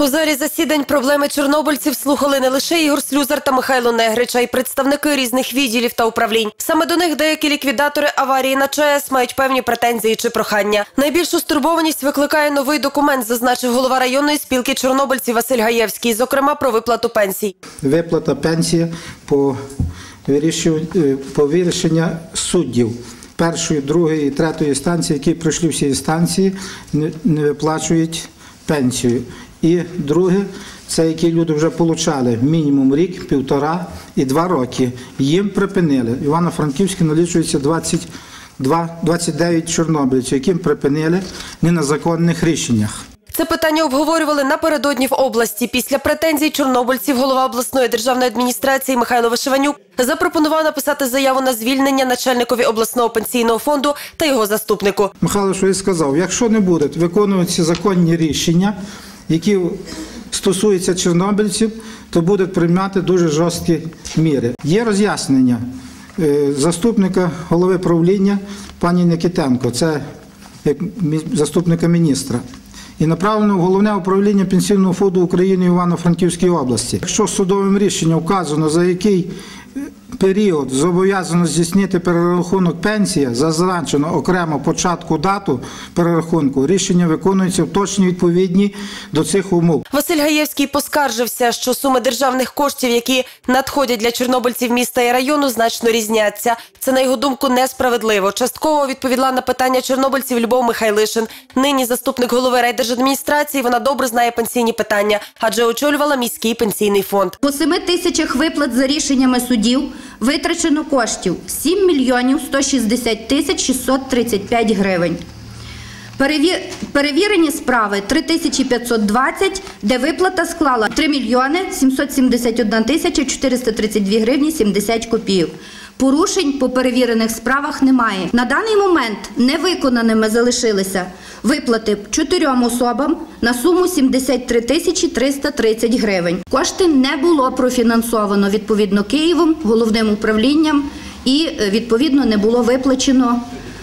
У залі засідань проблеми чорнобильців слухали не лише Ігор Слюзар та Михайло Негрич, а й представники різних відділів та управлінь. Саме до них деякі ліквідатори аварії на ЧАЕС мають певні претензії чи прохання. Найбільшу стурбованість викликає новий документ, зазначив голова районної спілки чорнобильців Василь Гаєвський, зокрема про виплату пенсій. виплата пенсії по е, по вирішення суддів першої, другої і третьої станції, які пройшли всі інстанції, не, не виплачують пенсію. І друге, це які люди вже отримали мінімум рік, півтора і два роки. Їм припинили. Івано-Франківське налічується 22, 29 чорнобильців, яким припинили не на законних рішеннях. Це питання обговорювали напередодні в області. Після претензій чорнобильців голова обласної державної адміністрації Михайло Вишиванюк запропонував написати заяву на звільнення начальникові обласного пенсійного фонду та його заступнику. Михайло щось сказав, якщо не будуть виконуватися законні рішення, які стосуються чорнобильців, то будуть приймати дуже жорсткі міри. Є роз'яснення е, заступника голови правління пані Никитенко, це як заступника міністра. І направлено в головне управління Пенсійного фонду України Івано-Франківській області. Якщо судовим рішенням вказано, за який період зобов'язано здійснити перерахунок пенсії, зазначено окремо початку дату перерахунку, рішення виконується в точні відповідні до цих умов. Василь Гаєвський поскаржився, що суми державних коштів, які надходять для чорнобильців міста і району, значно різняться. Це на його думку несправедливо. Частково відповіла на питання чорнобильців Любов Михайлишин. Нині заступник голови райдержадміністрації. Вона добре знає пенсійні питання, адже очолювала міський пенсійний фонд. По 7 тисячах виплат за рішеннями судів витрачено коштів 7 мільйонів 160 тисяч 635 гривень. Перевірені справи 3520, де виплата склала 3 мільйони 771 тисяча 432 гривні 70 копійок. Порушень по перевірених справах немає. На даний момент невиконаними залишилися виплати чотирьом особам на суму 73 тисячі 330 гривень. Кошти не було профінансовано відповідно Києвом, головним управлінням і е, відповідно не було виплачено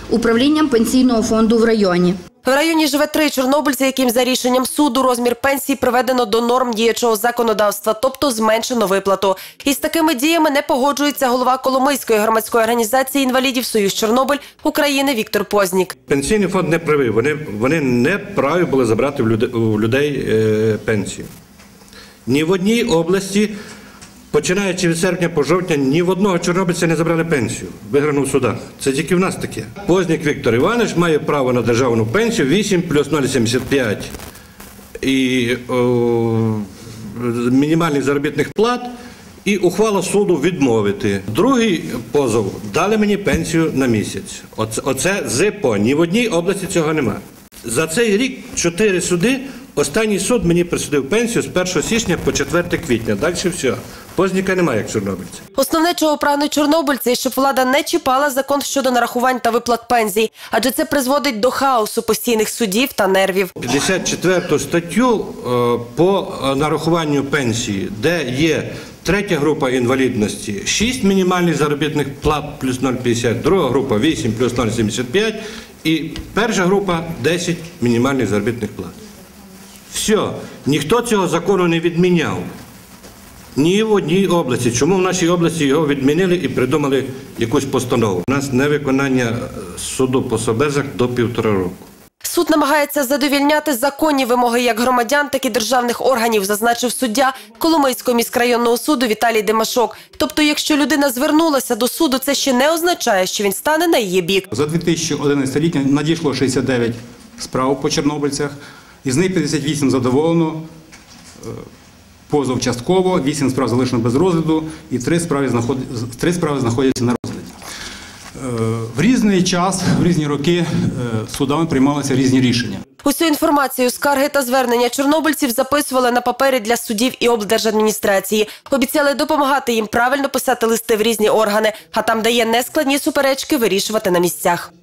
управлінням пенсійного фонду в районі. В районі живе три чорнобильці, яким за рішенням суду розмір пенсії приведено до норм діючого законодавства, тобто зменшено виплату. Із такими діями не погоджується голова Коломийської громадської організації інвалідів Союз Чорнобиль України Віктор Познік. Пенсійний фонд не правий. Вони, вони не праві були забрати в людей, у людей е, пенсію. Ні в одній області, починаючи від серпня по жовтня, ні в одного чорнобильця не забрали пенсію, виграну в судах. Це тільки в нас таке. Познік Віктор Іванович має право на державну пенсію 8 плюс 0,75 і о, мінімальних заробітних плат. І ухвала суду відмовити. Другий позов дали мені пенсію на місяць. Оце, оце ЗПО. Ні в одній області цього немає. За цей рік чотири суди. Останній суд мені присудив пенсію з 1 січня по 4 квітня. Далі все. Позніка немає, як чорнобильця. Основне, чого прагнуть чорнобильці, щоб влада не чіпала закон щодо нарахувань та виплат пенсій, адже це призводить до хаосу постійних судів та нервів. 54 статтю е, по е, нарахуванню пенсії, де є третя група інвалідності, 6 мінімальних заробітних плат плюс 0,50, друга група 8 плюс 0,75 і перша група 10 мінімальних заробітних плат. Все, ніхто цього закону не відміняв. Ні в одній області. Чому в нашій області його відмінили і придумали якусь постанову? У нас невиконання е, суду по собезах до півтора року. Суд намагається задовільняти законні вимоги як громадян, так і державних органів, зазначив суддя Коломийського міськрайонного суду Віталій Демашок. Тобто, якщо людина звернулася до суду, це ще не означає, що він стане на її бік. За 2011 рік надійшло 69 справ по чорнобильцях, із них 58 задоволено, е, позов частково, 8 справ залишено без розгляду і 3 справи, знаход... 3 справи знаходяться на розгляді. Е, В різний час, в різні роки е, судами приймалися різні рішення. Усю інформацію, скарги та звернення чорнобильців записували на папері для судів і облдержадміністрації. Обіцяли допомагати їм правильно писати листи в різні органи, а там, де є нескладні суперечки, вирішувати на місцях.